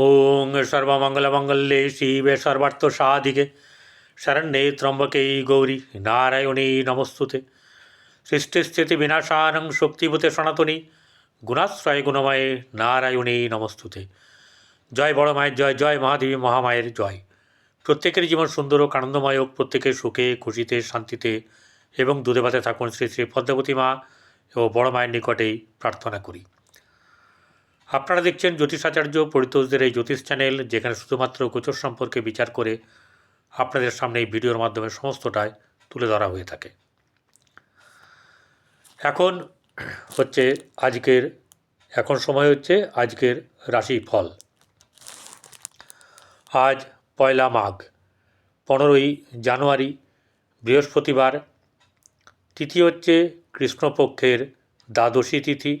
ওং সর্বমঙ্গলমঙ্গলে শিবে সর্বার্থ সাধিকে শরণ্যে ত্রম্বকে গৌরী নারায়ণী নমস্তুতে সৃষ্টিস্থিতি বিনাশানং শক্তিভূতে সনাতনী গুণাশ্রয় গুণময়ে নারায়ণী নমস্তুতে জয় বড় মায়ের জয় জয় মহাদেবী মহামায়ের জয় প্রত্যেকের জীবন সুন্দর ও আনন্দময় হোক, প্রত্যেকের সুখে, খুশিতে, শান্তিতে এবং দুধে ভাতে থাকুন শ্রী শ্রী পদ্মাবতী মা ও বড় মায়ের নিকটেই প্রার্থনা করি। আপনারা দেখছেন জ্যোতিষাচার্য পরিতোষদের এই জ্যোতিষ চ্যানেল, যেখানে শুধুমাত্র গোচর সম্পর্কে বিচার করে আপনাদের সামনে এই ভিডিওর মাধ্যমে সমস্তটাই তুলে ধরা হয়ে থাকে। এখন হচ্ছে আজকের, এখন সময় হচ্ছে আজকের রাশি ফল আজ পয়লা মাঘ, পনেরোই জানুয়ারি, বৃহস্পতিবার, তিথি হচ্ছে কৃষ্ণপক্ষের দ্বাদশী তিথি।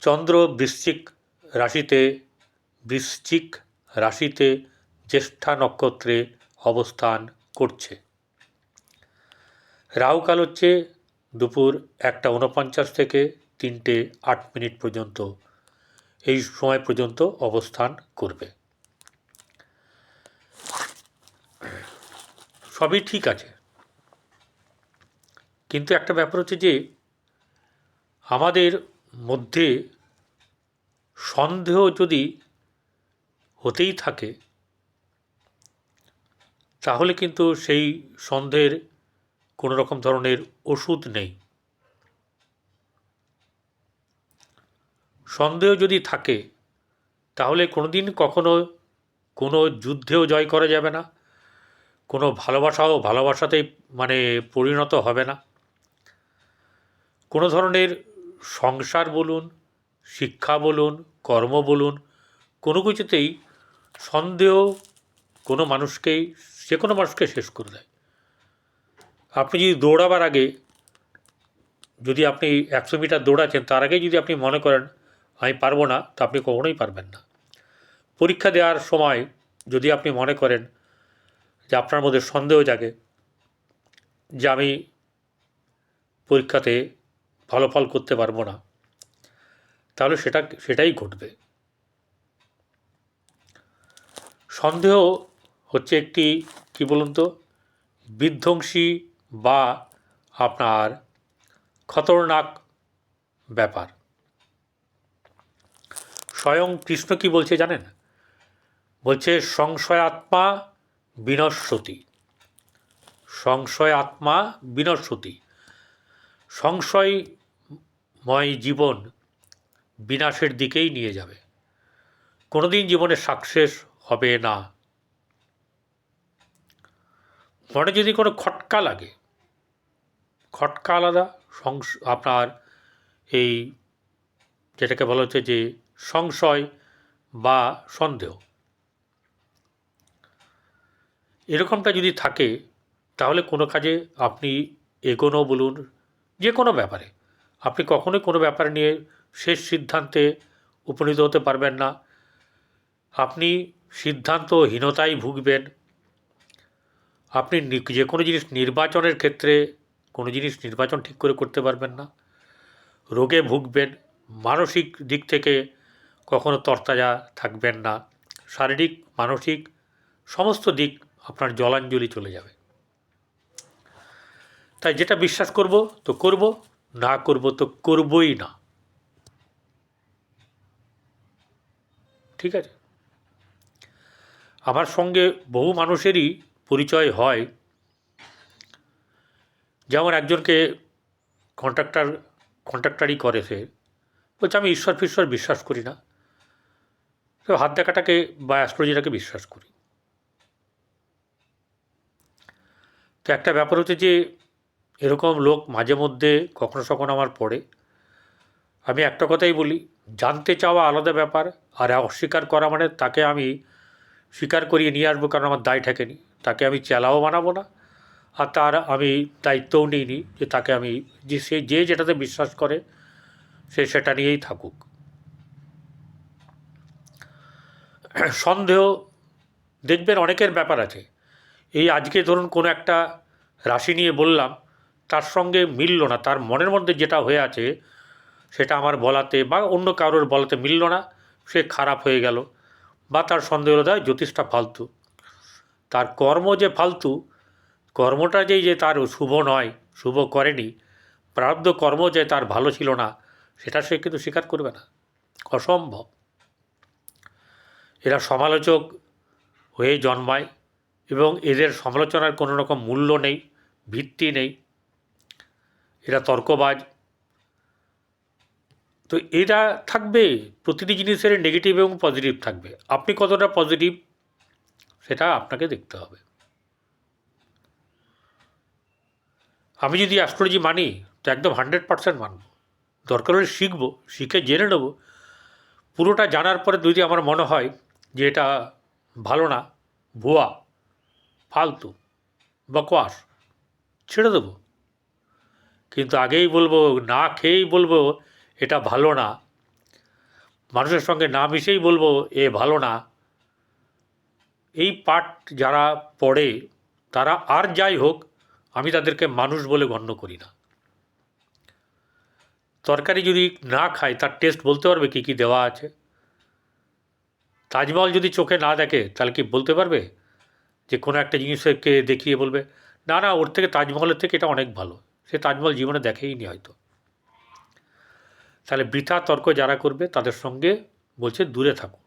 চন্দ্র বৃশ্চিক রাশিতে বৃশ্চিক রাশিতে জ্যেষ্ঠা নক্ষত্রে অবস্থান করছে। রাহুকাল হচ্ছে দুপুর একটা উনপঞ্চাশ থেকে তিনটে আট মিনিট পর্যন্ত। এই সময় পর্যন্ত অবস্থান করবে। সবই ঠিক আছে। কিন্তু একটা ব্যাপার হচ্ছে যে, আমাদের মধ্যে সন্দেহ যদি হতেই থাকে, তাহলে কিন্তু সেই সন্দেহের কোনো রকম ধরনের ওষুধ নেই। সন্দেহ যদি থাকে, তাহলে কোনো দিন কখনো কোনো যুদ্ধেও জয় করা যাবে না, কোনো ভালোবাসাও ভালোবাসাতেই মানে পরিণত হবে না। কোনো ধরনের সংসার বলুন, শিক্ষা বলুন, কর্ম বলুন, কোনো কিছুতেই সন্দেহ কোনো মানুষকেই, যে কোনো মানুষকে শেষ করে দেয়। আপনি যদি দৌড়াবার আগে, যদি আপনি একশো মিটার দৌড়াচ্ছেন, তার আগে যদি আপনি মনে করেন, আমি পারব না তা আপনি কখনোই পারবেন না। পরীক্ষা দেওয়ার সময় যদি আপনি মনে করেন যে আপনার মধ্যে সন্দেহ জাগে, যে আমি পরীক্ষাতে ভালো ফল করতে পারব না। তাহলে সেটা, সেটাই ঘটবে। সন্দেহ হচ্ছে একটি, কি বলুন তো, বিধ্বংসী বা আপনার খতরনাক ব্যাপার। স্বয়ং কৃষ্ণ কি বলছে জানেন? বলছে সংশয় আত্মা বিনশ্বতী। সংশয় আত্মা বিনশ্বতী সংশয়ময় জীবন বিনাশের দিকেই নিয়ে যাবে। কোনোদিন জীবনে সাকসেস হবে না। মনে যদি কোনো খটকা লাগে, খটকা আলাদা সংস, আপনার এই যেটাকে বলা হচ্ছে যে সংশয় বা সন্দেহ। এরকমটা যদি থাকে, তাহলে কোনো কাজে আপনি এগোনো বলুন, যে কোনো ব্যাপারে। আপনি কখনোই কোনো ব্যাপার নিয়ে শেষ সিদ্ধান্তে উপনীত হতে পারবেন না। আপনি সিদ্ধান্তহীনতায় ভুগবেন। আপনি যে কোনো জিনিস নির্বাচনের ক্ষেত্রে কোনো জিনিস নির্বাচন ঠিক করে করতে পারবেন না। রোগে ভুগবেন। মানসিক দিক থেকে কখনো তরতাজা থাকবেন না। শারীরিক, মানসিক সমস্ত দিক আপনার জলাঞ্জলি চলে যাবে। তাই যেটা বিশ্বাস করব, তো করব। না করব তো করবই না। ঠিক আছে? আমার সঙ্গে বহু মানুষেরই পরিচয় হয়। যেমন একজনকে কন্ট্রাক্টর, কন্ট্রাক্টারই করে সে। বলছে, আমি ঈশ্বর ফিশ্বর বিশ্বাস করি না। তো হাত দেখাটাকে বা অ্যাস্ট্রোলজিটাকে বিশ্বাস করি। তো একটা ব্যাপার হচ্ছে যে এরকম লোক মাঝে মধ্যে কখনো সখনো আমার পড়ে। আমি একটা কথাই বলি, জানতে চাওয়া আলাদা ব্যাপার, আর অস্বীকার করা মানে তাকে আমি স্বীকার করিয়ে নিয়ে আসব কারণ আমার দায় ঠেকেনি। তাকে আমি চেলাও বানাবো না, আর তার আমি দায়িত্বও নিইনি যে তাকে আমি যে সে, যে যেটাতে বিশ্বাস করে, সে সেটা নিয়েই থাকুক। সন্দেহ দেখবেন অনেকের ব্যাপার আছে। এই আজকে ধরুন কোনো একটা রাশি নিয়ে বললাম তার সঙ্গে মিলল না, তার মনের মধ্যে যেটা হয়ে আছে সেটা আমার বলাতে বা অন্য কারোর বলাতে মিলল না, সে খারাপ হয়ে গেল বা তার সন্দেহ তার জ্যোতিষটা ফালতু। তার কর্ম যে ফালতু, কর্মটা যেই যে তার শুভ নয়, শুভ করেনি প্রারব্ধ কর্ম যে তার ভালো ছিল না, সেটা সে কিন্তু স্বীকার করবে না। অসম্ভব। এরা সমালোচক হয়ে জন্মায় এবং এদের সমালোচনার কোনো রকম মূল্য নেই, ভিত্তি নেই। এরা তর্কবাজ। তো এটা থাকবে, প্রতিটি জিনিসের নেগেটিভ এবং পজিটিভ থাকবে। আপনি কতটা পজিটিভ সেটা আপনাকে দেখতে হবে। আমি যদি অ্যাস্ট্রোলজি মানি, তো একদম হান্ড্রেড পার্সেন্ট মানব। দরকার হলে শিখব, শিখে জেনে নেব। পুরোটা জানার পরে যদি আমার মনে হয় যে এটা ভালো না, ভুয়া, ফালতু বকওয়াস ছেড়ে দেবো। কিন্তু আগেই বলব, না খেয়েই বলব, এটা ভালো না। মানুষের সঙ্গে না মিশেই বলব, এ ভালো না। এই পাঠ যারা পড়ে, তারা আর যাই হোক, আমি তাদেরকে মানুষ বলে গণ্য করি না। তরকারি যদি না খায়, তার টেস্ট বলতে পারবে কী কী দেওয়া আছে? তাজমহল যদি চোখে না দেখে, তাহলে কি বলতে পারবে? যে কোনো একটা জিনিসকে দেখিয়ে বলবে, না না, ওর থেকে তাজমহলের থেকে এটা অনেক ভালো। সে তাজমহল জীবনে দেখেই নি হয়তো। তাহলে বৃথা তর্ক যারা করবে তাদের সঙ্গে বলছে দূরে থাকো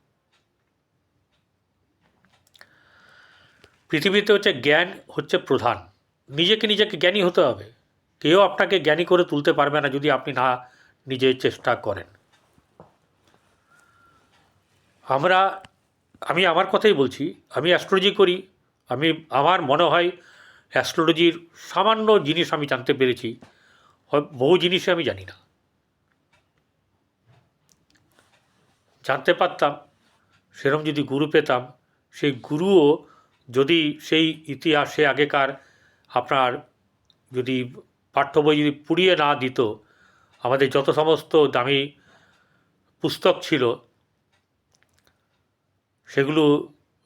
পৃথিবীতে হচ্ছে জ্ঞান হচ্ছে প্রধান। নিজেকে নিজেকে জ্ঞানী হতে হবে। কেউ আপনাকে জ্ঞানী করে তুলতে পারবে না যদি আপনি না নিজে চেষ্টা করেন। আমরা, আমি আমার কথাই বলছি, আমি অ্যাস্ট্রোলজি করি, আমি, আমার মনে হয় অ্যাস্ট্রোলজির সামান্য জিনিস আমি জানতে পেরেছি বহু জিনিসই আমি জানি না। জানতে পারতাম, সেরম যদি গুরু পেতাম, সেই গুরুও যদি সেই ইতিহাসে আগেকার আপনার যদি পাঠ্য বই যদি পুড়িয়ে না দিত, আমাদের যত সমস্ত দামি পুস্তক ছিল, সেগুলো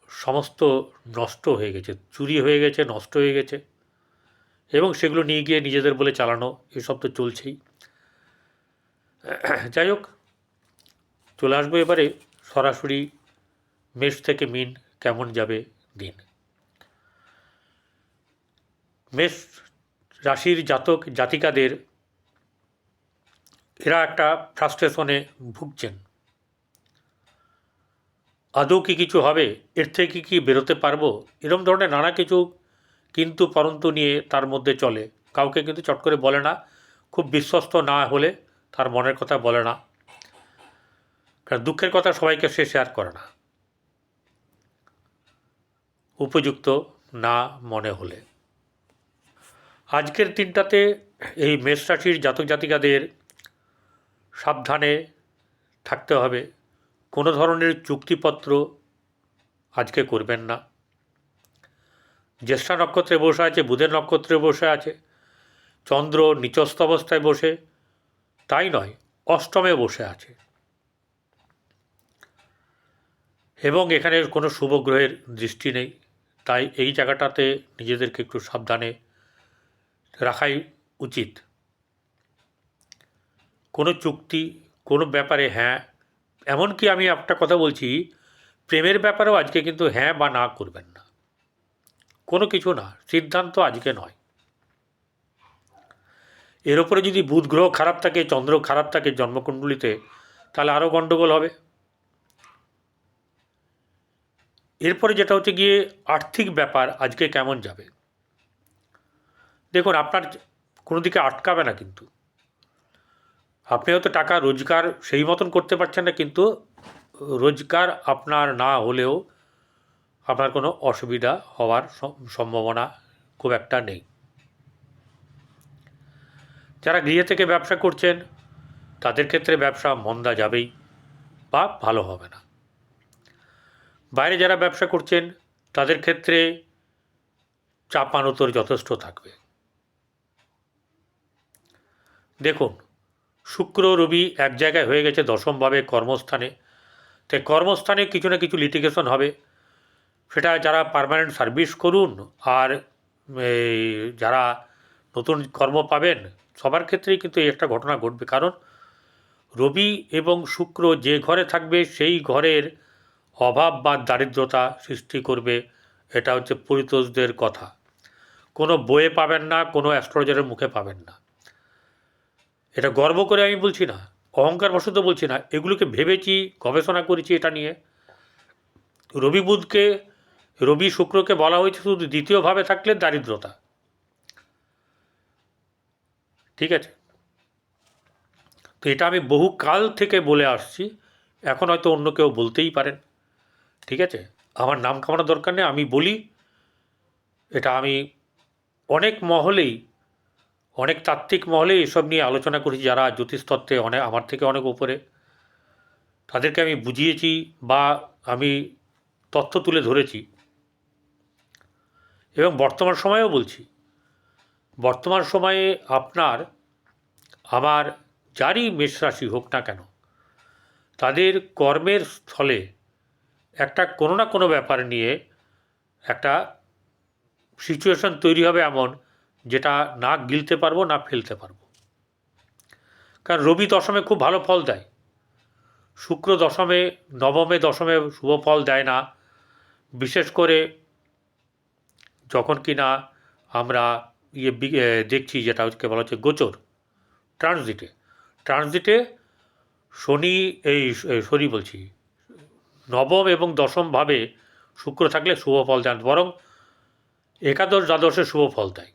সমস্ত নষ্ট হয়ে গেছে, চুরি হয়ে গেছে, নষ্ট হয়ে গেছে। এবং সেগুলো নিয়ে গিয়ে নিজেদের বলে চালানো, এসব তো চলছেই। যাই হোক, চলে আসব এবারে সরাসরি মেষ থেকে মিন কেমন যাবে দিন। মেষ রাশির জাতক, জাতিকাদের, এরা একটা ফ্রাস্ট্রেশনে ভুগছেন। আদৌ কি কিছু হবে? এর থেকে কি বেরোতে পারব? এরম ধরনের নানা কিছু কিন্তু পরন্তু নিয়ে তার মধ্যে চলে। কাউকে কিন্তু চট করে বলে না। খুব বিশ্বস্ত না হলে তার মনের কথা বলে না। কারণ দুঃখের কথা সবাইকে সে শেয়ার করে না। উপযুক্ত না মনে হলে। আজকের দিনটাতে এই মেষ রাশির জাতক জাতিকাদের সাবধানে থাকতে হবে। কোনো ধরনের চুক্তিপত্র আজকে করবেন না। জ্যেষ্ঠা নক্ষত্রে বসে আছে, বুধের নক্ষত্রে বসে আছে, চন্দ্র নিচস্থ অবস্থায় বসে, তাই নয়, অষ্টমে বসে আছে। এবং এখানে কোনো শুভ গ্রহের দৃষ্টি নেই, তাই এই জায়গাটাতে নিজেদেরকে একটু সাবধানে রাখাই উচিত। কোনো চুক্তি, কোনো ব্যাপারে হ্যাঁ এমনকি আমি একটা কথা বলছি, প্রেমের ব্যাপারেও আজকে কিন্তু হ্যাঁ বা না করবেন না। কোনো কিছু না, সিদ্ধান্ত আজকে নয়। এর ওপরে যদি বুধ গ্রহ খারাপ থাকে, চন্দ্র খারাপ থাকে জন্মকুণ্ডলিতে, তাহলে আরও গণ্ডগোল হবে। এরপরে যেটা হচ্ছে গিয়ে আর্থিক ব্যাপার আজকে কেমন যাবে? দেখুন, আপনার কোনো দিকে আটকাবে না কিন্তু। আপনি হয়তো টাকা রোজগার সেই মতন করতে পারছেন না, কিন্তু রোজগার আপনার না হলেও আপনার কোনো অসুবিধা হওয়ার সম- সম্ভাবনা খুব একটা নেই। যারা গৃহে থেকে ব্যবসা করছেন, তাদের ক্ষেত্রে ব্যবসা মন্দা যাবেই বা ভালো হবে না। বাইরে যারা ব্যবসা করছেন, তাদের ক্ষেত্রে চাপানোতর যথেষ্ট থাকবে। দেখুন শুক্র, রবি এক জায়গায় হয়ে গেছে দশমভাবে কর্মস্থানে। তাই কর্মস্থানে কিছু না কিছু লিটিগেশন হবে। সেটা যারা পার্মানেন্ট সার্ভিস করুন আর যারা নতুন কর্ম পাবেন, সবার ক্ষেত্রেই কিন্তু এই একটা ঘটনা ঘটবে। কারণ রবি এবং শুক্র যে ঘরে থাকবে, সেই ঘরের অভাব বা দারিদ্রতা সৃষ্টি করবে। এটা হচ্ছে পরিতোষদের কথা। কোনো বইয়ে পাবেন না, কোনো অ্যাস্ট্রোলজারের মুখে পাবেন না। এটা গর্ব করে আমি বলছি না, অহংকার বশত বলছি না, এগুলোকে ভেবেছি, গবেষণা করেছি এটা নিয়ে। রবি বুধকে, রবি শুক্রকে বলা হয়েছে শুধু দ্বিতীয়ভাবে থাকলে দারিদ্রতা। ঠিক আছে? তো এটা আমি বহু কাল থেকে বলে আসছি, এখন হয়তো অন্য কেউ বলতেই পারেন। ঠিক আছে? আমার নাম কামানোর দরকার নেই, আমি বলি, এটা আমি অনেক মহলেই অনেক তাত্ত্বিক মহলে এসব নিয়ে আলোচনা করেছি যারা জ্যোতিষতত্ত্বে অনেক আমার থেকে অনেক উপরে। তাদেরকে আমি বুঝিয়েছি বা আমি তথ্য তুলে ধরেছি। এবং বর্তমান সময়েও বলছি, বর্তমান সময়ে আপনার, আমার যারই মেষ রাশি হোক না কেন, তাদের কর্মের স্থলে একটা কোনো না কোনো ব্যাপার নিয়ে একটা সিচুয়েশন তৈরি হবে এমন যেটা না গিলতে পারব, না ফেলতে পারব। কারণ রবি দশমে খুব ভালো ফল দেয়। শুক্র দশমে, নবমে দশমে শুভ ফল দেয় না। বিশেষ করে যখন কি না আমরা ইয়ে দেখছি যেটা হচ্ছে বলা হচ্ছে গোচর ট্রানজিটে ট্রানজিটে শনি, এই এই শনি বলছি, নবম এবং দশমভাবে শুক্র থাকলে শুভ ফল দেন বরং একাদশ দ্বাদশে শুভ ফল দেয়।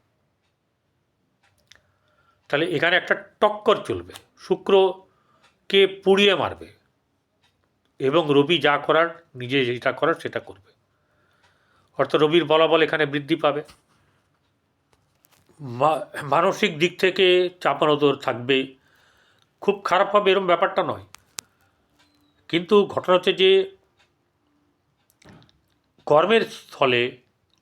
তাহলে এখানে একটা টক্কর চলবে। শুক্রকে পুড়িয়ে মারবে এবং রবি যা করার, নিজে যেটা করার সেটা করবে। অর্থাৎ রবির বলাবল এখানে বৃদ্ধি পাবে। মানসিক দিক থেকে চাপানোতর থাকবে। খুব খারাপ হবে এরকম ব্যাপারটা নয়। কিন্তু ঘটনা হচ্ছে যে, কর্মের স্থলে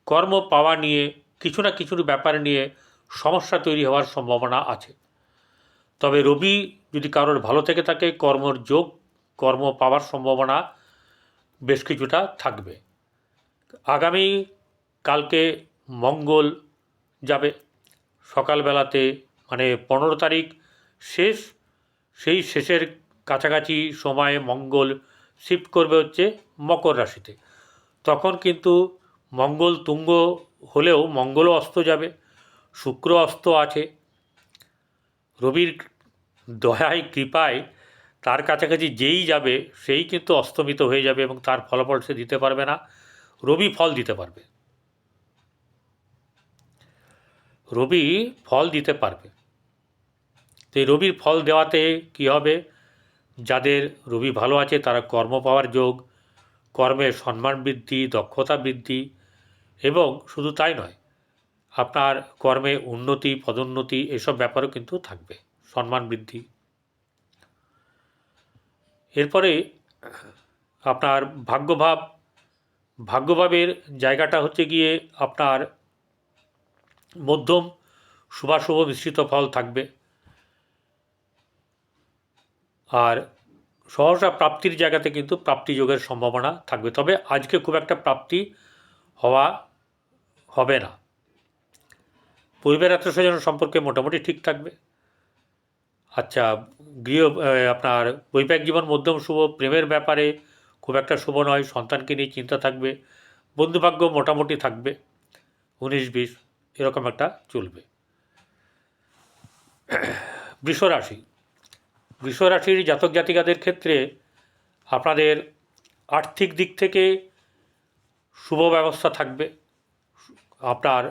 কর্ম পাওয়া নিয়ে কিছু না কিছু ব্যাপার নিয়ে সমস্যা তৈরি হওয়ার সম্ভাবনা আছে। তবে রবি যদি কারোর ভালো থেকে থাকে, কর্মর যোগ, কর্ম পাওয়ার সম্ভাবনা বেশ কিছুটা থাকবে। আগামী কালকে মঙ্গল যাবে। সকালবেলাতে মানে পনেরো তারিখ শেষ, সেই শেষের কাছাকাছি সময়ে মঙ্গল শিফট করবে হচ্ছে মকর রাশিতে। তখন কিন্তু মঙ্গল তুঙ্গ হলেও মঙ্গলও অস্ত যাবে। শুক্র অস্ত আছে। রবির দয়ায়, কৃপায় তার কাছাকাছি যেই যাবে, সেই কিন্তু অস্তমিত হয়ে যাবে এবং তার ফলাফল সে দিতে পারবে না। রবি ফল দিতে পারবে। রবি ফল দিতে পারবে। তো এই রবির ফল দেওয়াতে কি হবে? যাদের রবি ভালো আছে, তারা কর্ম পাওয়ার যোগ কর্মের সম্মান বৃদ্ধি, দক্ষতা বৃদ্ধি এবং শুধু তাই নয় আপনার কর্মে উন্নতি, পদোন্নতি এসব ব্যাপারও কিন্তু থাকবে। সম্মান বৃদ্ধি। এরপরে আপনার ভাগ্যভাব, ভাগ্যভাবের জায়গাটা হচ্ছে গিয়ে আপনার মধ্যম শুভাশুভ মিশ্রিত ফল থাকবে। আর সহসা প্রাপ্তির জায়গাতে কিন্তু প্রাপ্তি যোগের সম্ভাবনা থাকবে। তবে আজকে খুব একটা প্রাপ্তি হওয়া হবে না। পরিবার আত্মস্বজন সম্পর্কে মোটামুটি ঠিক থাকবে। আচ্ছা গৃহ আপনার বৈবাহিক জীবন মধ্যম, শুভ, প্রেমের ব্যাপারে খুব একটা শুভ নয়, সন্তানকে নিয়ে চিন্তা থাকবে, বন্ধুভাগ্য মোটামুটি থাকবে, উনিশ, বিশ, এরকম একটা চলবে। বৃষরাশি বৃষরাশির জাতক জাতিকাদের ক্ষেত্রে আপনাদের আর্থিক দিক থেকে শুভ ব্যবস্থা থাকবে, আপনার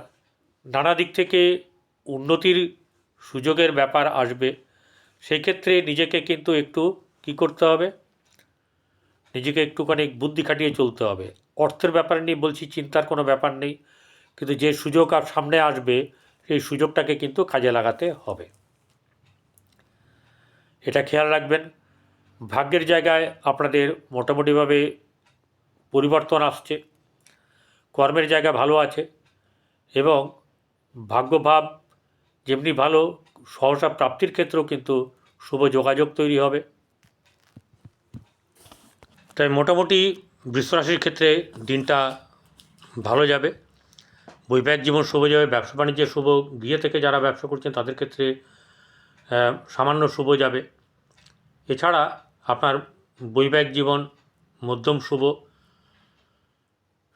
নানা দিক থেকে উন্নতির সুযোগের ব্যাপার আসবে সেই ক্ষেত্রে নিজেকে কিন্তু একটু কি করতে হবে? নিজেকে একটুখানি বুদ্ধি খাটিয়ে চলতে হবে। অর্থের ব্যাপার নিয়ে বলছি, চিন্তার কোনো ব্যাপার নেই, কিন্তু যে সুযোগ আর সামনে আসবে, সেই সুযোগটাকে কিন্তু কাজে লাগাতে হবে। এটা খেয়াল রাখবেন, ভাগ্যের জায়গায় আপনাদের মোটামুটিভাবে পরিবর্তন আসছে, কর্মের জায়গা ভালো আছে এবং ভাগ্যভাব যেমনি ভালো, সহসা প্রাপ্তির ক্ষেত্রেও কিন্তু শুভ যোগাযোগ তৈরি হবে। তাই মোটামুটি বৃষরাশির ক্ষেত্রে দিনটা ভালো যাবে। বৈবাহিক জীবন শুভ যাবে, ব্যবসা বাণিজ্যে শুভ গৃহে থেকে যারা ব্যবসা করছেন তাদের ক্ষেত্রে সামান্য শুভ যাবে। এছাড়া আপনার বৈবাহিক জীবন মধ্যম শুভ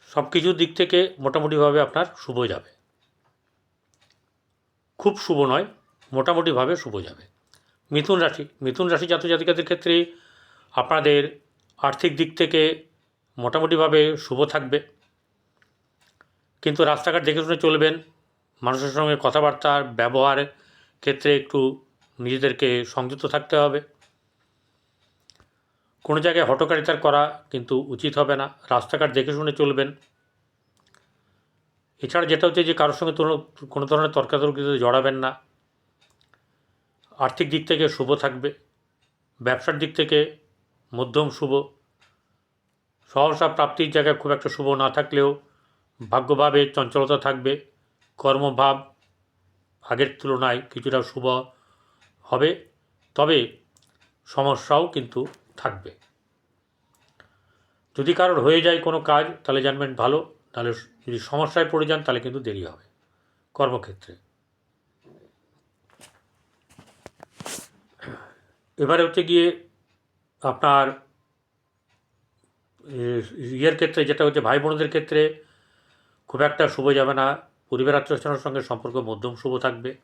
সব কিছুর দিক থেকে মোটামুটিভাবে আপনার শুভ যাবে। খুব শুভ নয়, মোটামুটিভাবে শুভ যাবে। মিথুন রাশি মিথুন রাশি জাতক জাতিকাদের ক্ষেত্রে আপনাদের আর্থিক দিক থেকে মোটামুটিভাবে শুভ থাকবে। কিন্তু রাস্তাঘাট দেখে শুনে চলবেন, মানুষের সঙ্গে কথাবার্তার ব্যবহারের ক্ষেত্রে একটু নিজেদেরকে সংযুক্ত থাকতে হবে। কোনো জায়গায় হটকারিতার করা কিন্তু উচিত হবে না। রাস্তাঘাট দেখে শুনে চলবেন। এছাড়া যেটা হচ্ছে যে কারোর সঙ্গে কোনো ধরনের তর্কাতর্কিতে জড়াবেন না। আর্থিক দিক থেকে শুভ থাকবে, ব্যবসার দিক থেকে মধ্যম শুভ। সহসা প্রাপ্তির জায়গায় খুব একটা শুভ না থাকলেও ভাগ্যভাবে চঞ্চলতা থাকবে, কর্মভাব আগের তুলনায় কিছুটা শুভ হবে, তবে সমস্যাও কিন্তু থাকবে। যদি কারোর হয়ে যায় কোনো কাজ, তাহলে জানবেন ভালো তাহলে যদি সমস্যায় পড়ে যান তাহলে কিন্তু দেরি হবে। কর্মক্ষেত্রে। এবারে হচ্ছে গিয়ে আপনার ইয়ের ক্ষেত্রে যেটা হচ্ছে ভাই বোনদের ক্ষেত্রে খুব একটা শুভ যাবে না। পরিবার আত্মীয়স্বজনের সঙ্গে সম্পর্ক মধ্যম শুভ থাকবে।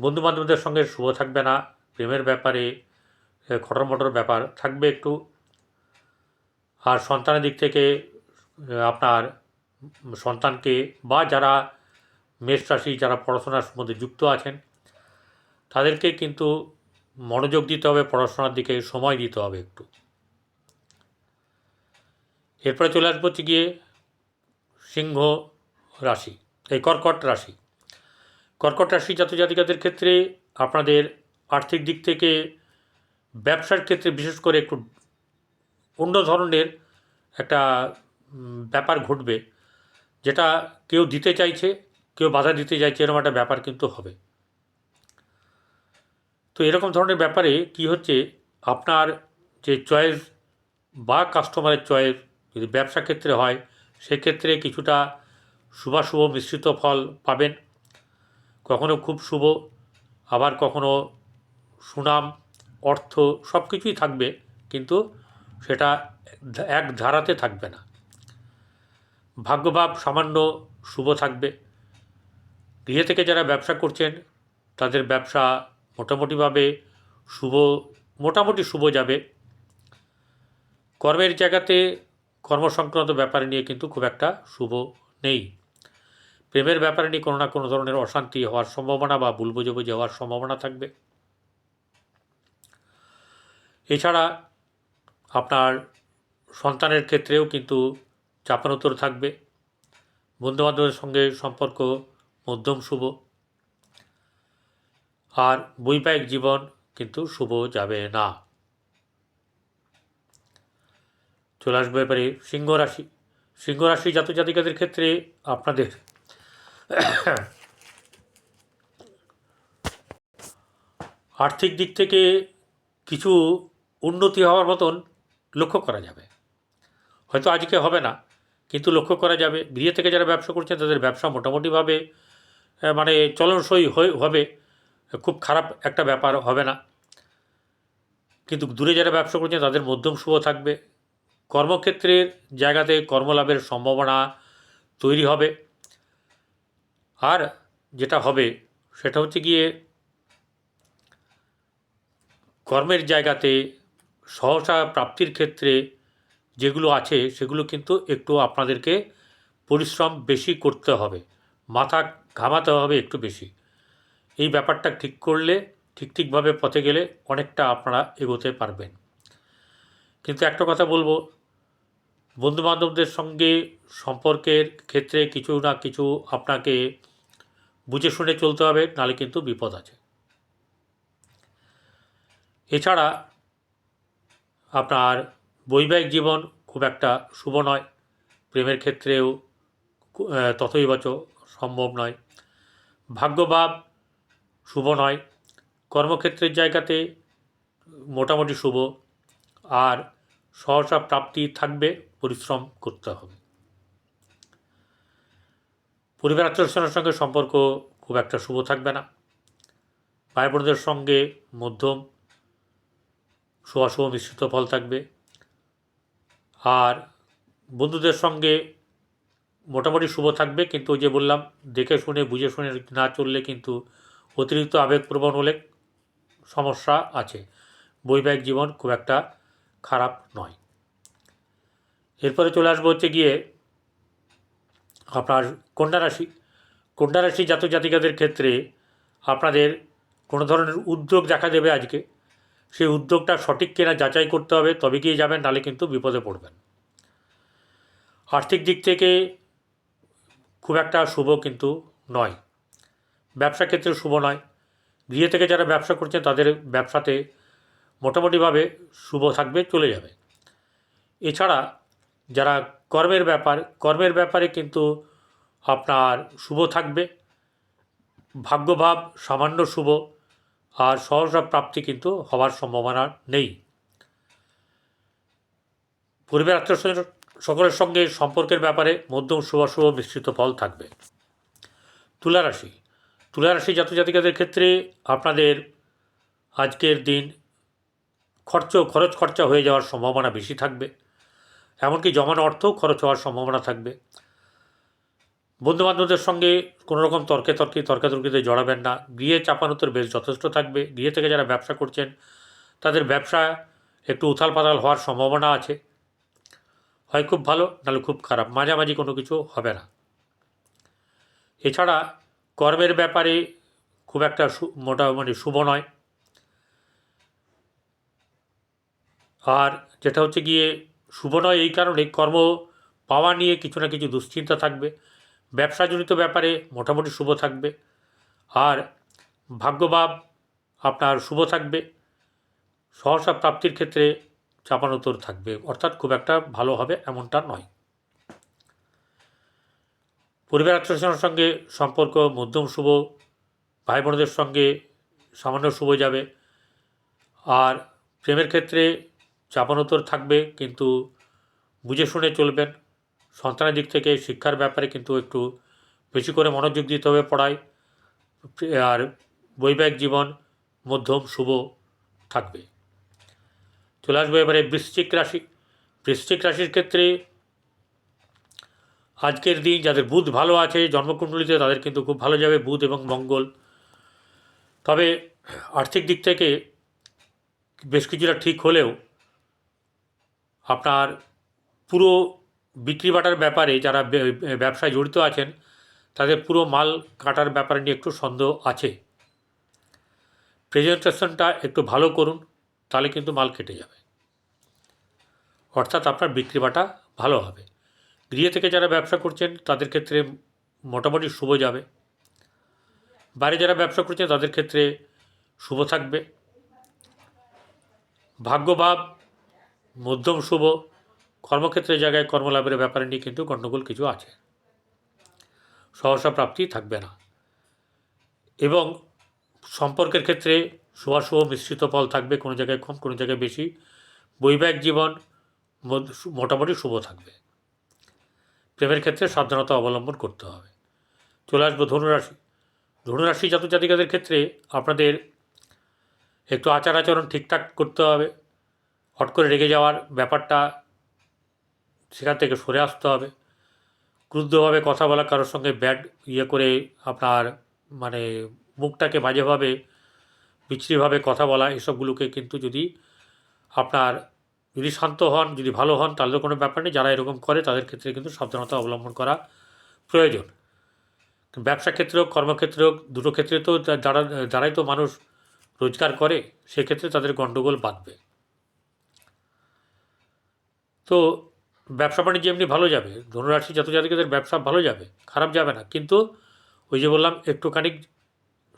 বন্ধু বান্ধবদের সঙ্গে শুভ থাকবে না। প্রেমের ব্যাপারে এ, খটর মটর ব্যাপার থাকবে একটু। আর সন্তানের দিক থেকে আপনার সন্তানকে বা যারা মেষ রাশি, যারা পড়াশোনার মধ্যে যুক্ত আছেন, তাদেরকে কিন্তু মনোযোগ দিতে হবে, পড়াশোনার দিকে সময় দিতে হবে একটু। এরপরে চলে আসব হচ্ছে গিয়ে সিংহ রাশি, এই কর্কট রাশি। কর্কট রাশি জাতক জাতিকাদের ক্ষেত্রে আপনাদের আর্থিক দিক থেকে ব্যবসার ক্ষেত্রে বিশেষ করে একটু অন্য ধরনের একটা ব্যাপার ঘটবে। যেটা কেউ দিতে চাইছে, কেউ বাধা দিতে চাইছে, এরকম একটা ব্যাপার কিন্তু হবে। তো এরকম ধরনের ব্যাপারে কি হচ্ছে, আপনার যে চয়েস বা কাস্টমারের চয়েস যদি ব্যবসা ক্ষেত্রে হয়, সেক্ষেত্রে কিছুটা শুভাশুভ মিশ্রিত ফল পাবেন। কখনো খুব শুভ, আবার কখনো সুনাম, অর্থ সব কিছুই থাকবে, কিন্তু সেটা এক ধারাতে থাকবে না। ভাগ্যভাব সামান্য শুভ থাকবে। গৃহে থেকে যারা ব্যবসা করছেন, তাদের ব্যবসা মোটামুটিভাবে শুভ, মোটামুটি শুভ যাবে। কর্মের জায়গাতে কর্মসংক্রান্ত ব্যাপার নিয়ে কিন্তু খুব একটা শুভ নেই। প্রেমের ব্যাপারে নিয়ে কোনো না কোনো ধরনের অশান্তি হওয়ার সম্ভাবনা বা ভুল বুঝাবুঝি হওয়ার সম্ভাবনা থাকবে। এছাড়া আপনার সন্তানের ক্ষেত্রেও কিন্তু চাপানোতর থাকবে। বন্ধুবান্ধবের সঙ্গে সম্পর্ক মধ্যম, শুভ। আর বৈবাহিক জীবন কিন্তু শুভ যাবে না। চলে আসবে এবারে সিংহ রাশি। সিংহ রাশি জাতক জাতিকাদের ক্ষেত্রে আপনাদের আর্থিক দিক থেকে কিছু উন্নতি হওয়ার মতন লক্ষ্য করা যাবে। হয়তো আজকে হবে না। কিন্তু লক্ষ্য করা যাবে, গৃহে থেকে যারা ব্যবসা করছেন তাদের ব্যবসা মোটামুটিভাবে মানে চলনসই হয়ে, হবে, খুব খারাপ একটা ব্যাপার হবে না। কিন্তু দূরে যারা ব্যবসা করছেন তাদের মধ্যম শুভ থাকবে। কর্মক্ষেত্রের জায়গাতে কর্মলাভের সম্ভাবনা তৈরি হবে। আর যেটা হবে, সেটা হচ্ছে গিয়ে কর্মের জায়গাতে সহসা প্রাপ্তির ক্ষেত্রে যেগুলো আছে, সেগুলো কিন্তু একটু আপনাদেরকে পরিশ্রম বেশি করতে হবে। মাথা ঘামাতে হবে একটু বেশি। এই ব্যাপারটা ঠিক করলে, ঠিক ঠিকভাবে পথে গেলে অনেকটা আপনারা এগোতে পারবেন। কিন্তু একটা কথা বলব, বন্ধুবান্ধবদের সঙ্গে সম্পর্কের ক্ষেত্রে কিছু না কিছু আপনাকে বুঝে শুনে চলতে হবে, নাহলে কিন্তু বিপদ আছে। এছাড়া আপনার বৈবাহিক জীবন খুব একটা শুভ নয়। প্রেমের ক্ষেত্রেও আহ, ততইবাচ সম্ভব নয়। ভাগ্যভাব শুভ নয়। কর্মক্ষেত্রের জায়গাতে মোটামুটি শুভ। আর সহসা প্রাপ্তি থাকবে পরিশ্রম করতে হবে। পরিবার আত্মীয়স্বজনের সঙ্গে সম্পর্ক খুব একটা শুভ থাকবে না। ভাই বোনদের সঙ্গে মধ্যম শুভাশুভ মিশ্রিত ফল থাকবে। আর বন্ধুদের সঙ্গে মোটামুটি শুভ থাকবে, কিন্তু ওই যে বললাম, দেখে শুনে, বুঝে শুনে না চললে কিন্তু অতিরিক্ত আবেগপ্রবণ হলে সমস্যা আছে। বৈবাহিক জীবন খুব একটা খারাপ নয়। এরপরে চলে আসব হচ্ছে গিয়ে আপনার কন্যা রাশি। কন্যা রাশি জাতক জাতিকাদের ক্ষেত্রে আপনাদের কোনো ধরনের উদ্যোগ দেখা দেবে আজকে। সেই উদ্যোগটা সঠিক কিনা যাচাই করতে হবে তবে গিয়ে যাবেন নাহলে কিন্তু বিপদে পড়বেন। আর্থিক দিক থেকে খুব একটা শুভ কিন্তু নয়। ব্যবসা ক্ষেত্রে শুভ নয়। গৃহে থেকে যারা ব্যবসা করছেন, তাদের ব্যবসাতে মোটামুটিভাবে শুভ থাকবে, চলে যাবে। এছাড়া যারা কর্মের ব্যাপার, কর্মের ব্যাপারে কিন্তু আপনার শুভ থাকবে। ভাগ্যভাব সামান্য শুভ। আর সহসা প্রাপ্তি কিন্তু হওয়ার সম্ভাবনা নেই। পরিবার আত্মীয় সকলের সঙ্গে সম্পর্কের ব্যাপারে মধ্যম শুভাশুভ মিশ্রিত ফল থাকবে। তুলা রাশি। তুলা রাশি জাতক জাতিকাদের ক্ষেত্রে আপনাদের আজকের দিন খরচ খরচ খরচা হয়ে যাওয়ার সম্ভাবনা বেশি থাকবে। এমনকি জমানো অর্থও খরচ হওয়ার সম্ভাবনা থাকবে। বন্ধুবান্ধবদের সঙ্গে কোনো রকম তর্কে তর্কে তর্কাতর্কিতে জড়াবেন না। গৃহে চাপানোতের বেশ যথেষ্ট থাকবে। গৃহে থেকে যারা ব্যবসা করছেন, তাদের ব্যবসা একটু উথাল পাতাল হওয়ার সম্ভাবনা আছে। হয় খুব ভালো, নাহলে খুব খারাপ। মাঝামাঝি কোনো কিছু হবে না। এছাড়া কর্মের ব্যাপারে খুব একটা সু- মানে শুভ নয়। আর যেটা হচ্ছে গিয়ে শুভ নয় এই কারণে কর্ম পাওয়া নিয়ে কিছু না কিছু দুশ্চিন্তা থাকবে। ব্যবসাজনিত ব্যাপারে মোটামুটি শুভ থাকবে। আর ভাগ্যভাব আপনার শুভ থাকবে। সহসা প্রাপ্তির ক্ষেত্রে চাপানোতর থাকবে। অর্থাৎ খুব একটা ভালো হবে এমনটা নয়। পরিবার আত্মীয়স্বজনের সঙ্গে সম্পর্ক মধ্যম শুভ ভাই বোনদের সঙ্গে সামান্য শুভ যাবে। আর প্রেমের ক্ষেত্রে চাপানোতর থাকবে, কিন্তু বুঝে শুনে চলবেন। সন্তানের দিক থেকে শিক্ষার ব্যাপারে কিন্তু একটু বেশি করে মনোযোগ দিতে হবে পড়ায়। আর বৈবাহিক জীবন মধ্যম, শুভ থাকবে। চলে আসব এবারে বৃশ্চিক রাশি। বৃশ্চিক রাশির ক্ষেত্রে আজকের দিন যাদের বুধ ভালো আছে, জন্মকুণ্ডলিতে তাদের কিন্তু খুব ভালো যাবে বুধ এবং মঙ্গল। তবে আর্থিক দিক থেকে বেশ কিছুটা ঠিক হলেও আপনার পুরো বিক্রি বাটার ব্যাপারে যারা ব্যবসায় জড়িত আছেন, তাদের পুরো মাল কাটার ব্যাপারে নিয়ে একটু সন্দেহ আছে। প্রেজেন্টেশনটা একটু ভালো করুন, তাহলে কিন্তু মাল কেটে যাবে। অর্থাৎ আপনার বিক্রি বাটা ভালো হবে। গৃহে থেকে যারা ব্যবসা করছেন, তাদের ক্ষেত্রে মোটামুটি শুভ যাবে। বাইরে যারা ব্যবসা করছেন, তাদের ক্ষেত্রে শুভ থাকবে। ভাগ্যভাব মধ্যম শুভ। কর্মক্ষেত্রের জায়গায় কর্মলাভের ব্যাপারে নিয়ে কিন্তু গণ্ডগোল কিছু আছে। সহসা প্রাপ্তি থাকবে না। এবং সম্পর্কের ক্ষেত্রে শুভাশুভ মিশ্রিত ফল থাকবে, কোনো জায়গায় কম, কোনো জায়গায় বেশি। বৈবাহিক জীবন মোটামুটি শুভ থাকবে। প্রেমের ক্ষেত্রে সাবধানতা অবলম্বন করতে হবে। চলে আসব ধনুরাশি। ধনুরাশি জাতক জাতিকাদের ক্ষেত্রে আপনাদের একটু আচার আচরণ ঠিকঠাক করতে হবে। হট করে রেগে যাওয়ার ব্যাপারটা সেখান থেকে সরে আসতে হবে। ক্রুদ্ধভাবে কথা বলা, কারোর সঙ্গে ব্যাড ইয়ে করে আপনার মানে মুখটাকে বাজেভাবে, বিচ্ছিরিভাবে কথা বলা, এসবগুলোকে কিন্তু যদি আপনার যদি শান্ত হন, যদি ভালো হন, তাহলে কোনো ব্যাপার নেই। যারা এরকম করে, তাদের ক্ষেত্রে কিন্তু সাবধানতা অবলম্বন করা প্রয়োজন। ব্যবসা ক্ষেত্রে হোক কর্মক্ষেত্রে হোক দুটো ক্ষেত্রে তো যারা, যারাই তো মানুষ রোজগার করে, সেক্ষেত্রে তাদের গণ্ডগোল বাঁধবে। তো ব্যবসা বাণিজ্য এমনি ভালো যাবে, ধনুরাশি যত জাতিকাদের ব্যবসা ভালো যাবে, খারাপ যাবে না, কিন্তু ওই যে বললাম, একটুখানি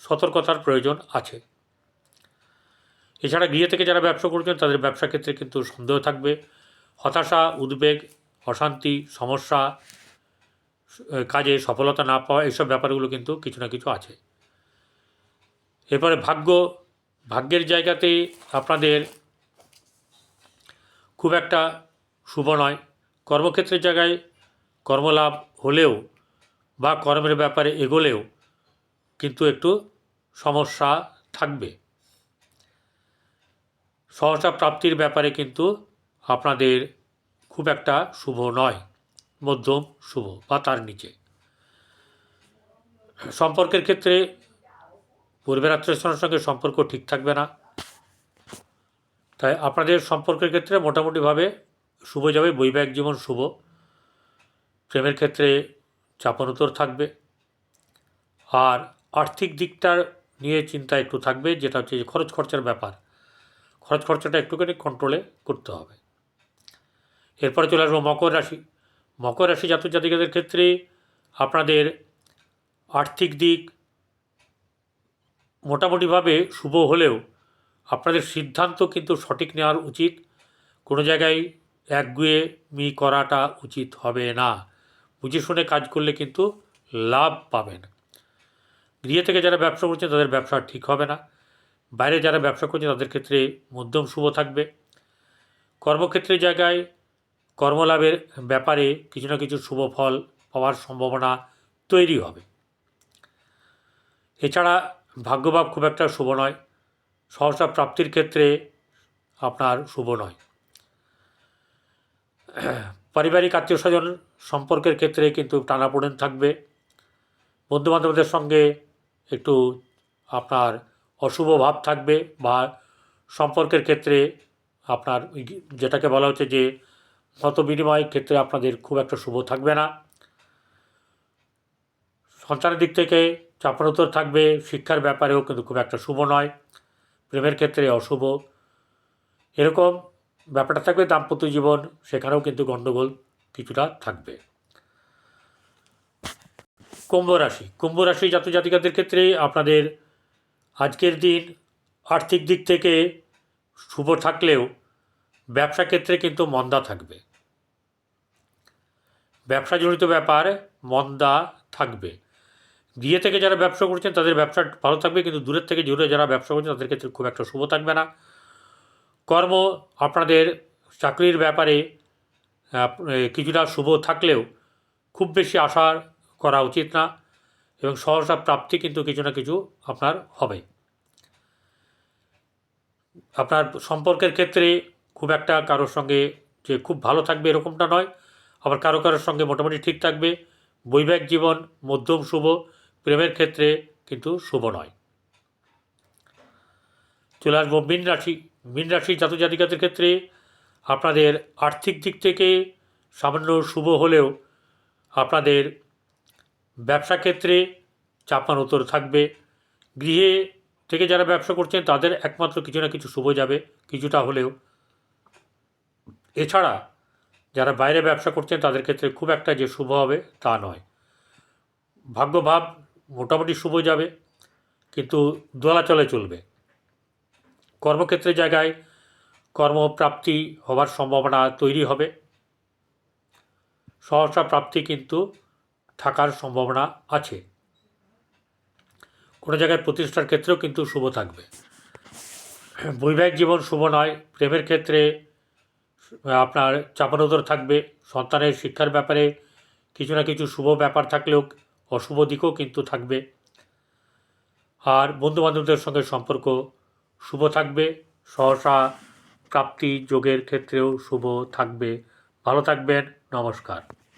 সতর্কতার প্রয়োজন আছে। এছাড়া গৃহে থেকে যারা ব্যবসা করছেন, তাদের ব্যবসা ক্ষেত্রে কিন্তু সন্দেহ থাকবে, হতাশা, উদ্বেগ, অশান্তি, সমস্যা, কাজে সফলতা না পাওয়া, এইসব ব্যাপারগুলো কিন্তু কিছু না কিছু আছে। এরপরে ভাগ্য, ভাগ্যের জায়গাতে আপনাদের খুব একটা শুভ নয় কর্মক্ষেত্রের জায়গায় কর্মলাভ হলেও বা কর্মের ব্যাপারে এগোলেও কিন্তু একটু সমস্যা থাকবে। সহসা প্রাপ্তির ব্যাপারে কিন্তু আপনাদের খুব একটা শুভ নয়, মধ্যম শুভ বা তার নিচে। সম্পর্কের ক্ষেত্রে পূর্বের আত্মীয়স্বজনের সঙ্গে সম্পর্ক ঠিক থাকবে না। তাই আপনাদের সম্পর্কের ক্ষেত্রে মোটামুটিভাবে শুভ যাবে, বৈবাহিক জীবন শুভ। প্রেমের ক্ষেত্রে চাপানুতর থাকবে। আর আর্থিক দিকটার নিয়ে চিন্তা একটু থাকবে, যেটা হচ্ছে খরচ খরচার ব্যাপার। খরচ খরচাটা একটুখানি কন্ট্রোলে করতে হবে। এরপরে চলে আসব মকর রাশি। মকর রাশি জাতক জাতিকাদের ক্ষেত্রে আপনাদের আর্থিক দিক মোটামুটিভাবে শুভ হলেও আপনাদের সিদ্ধান্ত কিন্তু সঠিক নেওয়ার উচিত। কোনো জায়গায় একগুয়েমি করাটা উচিত হবে না। বুঝে শুনে কাজ করলে কিন্তু লাভ পাবেন। গৃহে থেকে যারা ব্যবসা করছেন তাদের ব্যবসা ঠিক হবে না। বাইরে যারা ব্যবসা করছে, তাদের ক্ষেত্রে মধ্যম শুভ থাকবে। কর্মক্ষেত্রের জায়গায় কর্মলাভের ব্যাপারে কিছু না কিছু শুভ ফল পাওয়ার সম্ভাবনা তৈরি হবে। এছাড়া ভাগ্যভাব খুব একটা শুভ নয়। সহসা প্রাপ্তির ক্ষেত্রে আপনার শুভ নয়। পারিবারিক আত্মীয় স্বজন সম্পর্কের ক্ষেত্রে কিন্তু টানাপোড়েন থাকবে। বন্ধুবান্ধবদের সঙ্গে একটু আপনার অশুভ ভাব থাকবে বা সম্পর্কের ক্ষেত্রে আপনার যেটাকে বলা হচ্ছে যে মত বিনিময়ের ক্ষেত্রে আপনাদের খুব একটা শুভ থাকবে না। সন্তানের দিক থেকে চাপানোত্তর থাকবে, শিক্ষার ব্যাপারেও কিন্তু খুব একটা শুভ নয়। প্রেমের ক্ষেত্রে অশুভ। এরকম ব্যাপারটা থাকবে দাম্পত্য জীবন, সেখানেও কিন্তু গণ্ডগোল কিছুটা থাকবে। কুম্ভ রাশি কুম্ভ রাশি জাতক জাতিকাদের ক্ষেত্রে আপনাদের আজকের দিন আর্থিক দিক থেকে শুভ থাকলেও ব্যবসা ক্ষেত্রে কিন্তু মন্দা থাকবে। ব্যবসাজনিত ব্যাপার মন্দা থাকবে। গৃহে থেকে যারা ব্যবসা করছেন, তাদের ব্যবসা ভালো থাকবে, কিন্তু দূরের থেকে দূরে যারা ব্যবসা করছেন, তাদের ক্ষেত্রে খুব একটা শুভ থাকবে না। কর্ম আপনাদের চাকরির ব্যাপারে কিছুটা শুভ থাকলেও খুব বেশি আশা করা উচিত না এবং সহসা প্রাপ্তি কিন্তু কিছু না কিছু আপনার হবে। আপনার সম্পর্কের ক্ষেত্রে খুব একটা কারোর সঙ্গে যে খুব ভালো থাকবে এরকমটা নয়। আবার কারও কারোর সঙ্গে মোটামুটি ঠিক থাকবে। বৈবাহিক জীবন মধ্যম শুভ, প্রেমের ক্ষেত্রে কিন্তু শুভ নয়। চলে আসব মীন রাশি মীন রাশি জাতক জাতিকাদের ক্ষেত্রে আপনাদের আর্থিক দিক থেকে সামান্য শুভ হলেও আপনাদের ব্যবসা ক্ষেত্রে চাপান চাপানোতর থাকবে। গৃহে থেকে যারা ব্যবসা করছেন, তাদের একমাত্র কিছু না কিছু শুভ যাবে, কিছুটা হলেও। এছাড়া যারা বাইরে ব্যবসা করছেন, তাদের ক্ষেত্রে খুব একটা যে শুভ হবে তা নয়। ভাগ্যভাব মোটামুটি শুভ যাবে, কিন্তু দোলাচলে চলবে। কর্মক্ষেত্রের জায়গায় কর্মপ্রাপ্তি হবার সম্ভাবনা তৈরি হবে। সহসা প্রাপ্তি কিন্তু থাকার সম্ভাবনা আছে। কোনো জায়গায় প্রতিষ্ঠার ক্ষেত্রেও কিন্তু শুভ থাকবে। বৈবাহিক জীবন শুভ নয়, প্রেমের ক্ষেত্রে আপনার চাপানোদর থাকবে, সন্তানের শিক্ষার ব্যাপারে কিছু না কিছু শুভ ব্যাপার থাকলেও অশুভ দিকও কিন্তু থাকবে। আর বন্ধুবান্ধবদের সঙ্গে সম্পর্ক শুভ থাকবে। সহসা প্রাপ্তি যোগের ক্ষেত্রেও শুভ থাকবে। ভালো থাকবেন। নমস্কার।